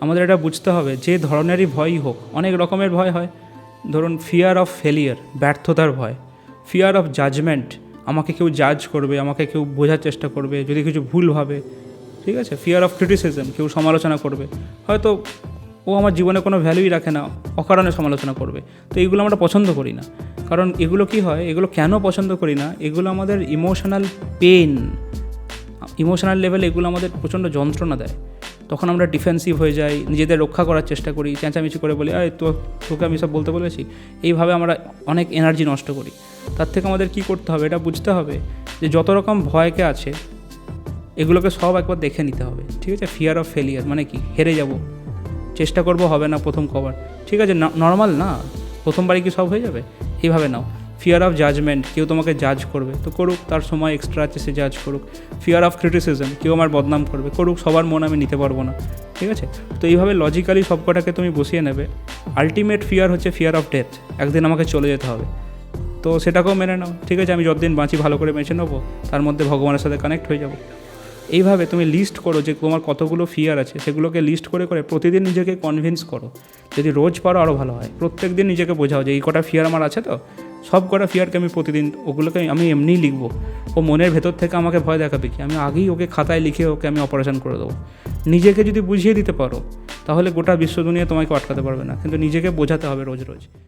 আমাদের এটা বুঝতে হবে, যে ধরনেরই ভয়ই হোক, অনেক রকমের ভয় হয়। ধরুন ফিয়ার অফ ফেলিয়ার ব্যর্থতার ভয়। ফিয়ার অফ জাজমেন্ট আমাকে কেউ জাজ করবে, আমাকে কেউ বোঝার চেষ্টা করবে, যদি কিছু ভুল ভাবে, ঠিক আছে? ফিয়ার অফ ক্রিটিসিজম কেউ সমালোচনা করবে। হয়তো ও আমার জীবনে কোনো ভ্যালুই রাখে না, অকারণে সমালোচনা করবে। তো এগুলো আমরা পছন্দ করি না। কারণ এগুলো কি হয়, এগুলো কেন পছন্দ করি না? এগুলো আমাদের ইমোশনাল পেন ইমোশনাল লেভেলে এগুলো আমাদের প্রচণ্ড যন্ত্রণা দেয়। তখন আমরা ডিফেন্সিভ হয়ে যাই, নিজেদের রক্ষা করার চেষ্টা করি, চেঁচামেচি করে বলি, আরে, তো, তোকে আমি সব বলতে বলেছি? এইভাবে আমরা অনেক এনার্জি নষ্ট করি। তার থেকে আমাদের কি করতে হবে? এটা বুঝতে হবে যে যত রকম ভয়কে আছে, এগুলোকে সব একবার দেখে নিতে হবে। ঠিক আছে? ফিয়ার অফ ফেলিয়ার মানে কি? হেরে যাব। চেষ্টা করব হবে না প্রথম কবার ঠিক আছে? নর্মাল না। প্রথমবারই কি সব হয়ে যাবে? এইভাবে নাও। ফিয়ার অফ জাজমেন্ট কেউ তোমাকে জাজ করবে। তো করুক, তার সময় এক্সট্রা আছে, সে জাজ করুক। ফিয়ার অফ ক্রিটিসিজম কেউ আমার বদনাম করবে। করুক, সবার মন আমি নিতে পারব না। ঠিক আছে? তো এইভাবে লজিক্যালি সবকটাকে তুমি বসিয়ে নেবে। আলটিমেট ফিয়ার হচ্ছে ফিয়ার অফ ডেথ একদিন আমাকে চলে যেতে হবে। তো সেটাকেও মেনে নাও। ঠিক আছে? আমি যতদিন বাঁচি, ভালো করে বেঁচে নেব। তার মধ্যে ভগবানের সাথে কানেক্ট হয়ে যাব। এইভাবে তুমি লিস্ট করো যে তোমার কতগুলো ফিয়ার আছে, সেগুলোকে লিস্ট করে করে প্রতিদিন নিজেকে কনভিন্স করো। যদি রোজ পারো আরও ভালো হয়। প্রত্যেক দিন নিজেকে বোঝাও যে এই কটা ফিয়ার আমার আছে তো। সব কটা ফিয়ারকে আমি প্রতিদিন, ওগুলোকে আমি এমনিই লিখব। ও মনের ভেতর থেকে আমাকে ভয় দেখাবে কি? আমি আগেই ওকে খাতায় লিখে ওকে আমি অপারেশন করে দেবো। নিজেকে যদি বুঝিয়ে দিতে পারো, তাহলে গোটা বিশ্ব দুনিয়া তোমাকে আটকাতে পারবে না। কিন্তু নিজেকে বোঝাতে হবে রোজ রোজ।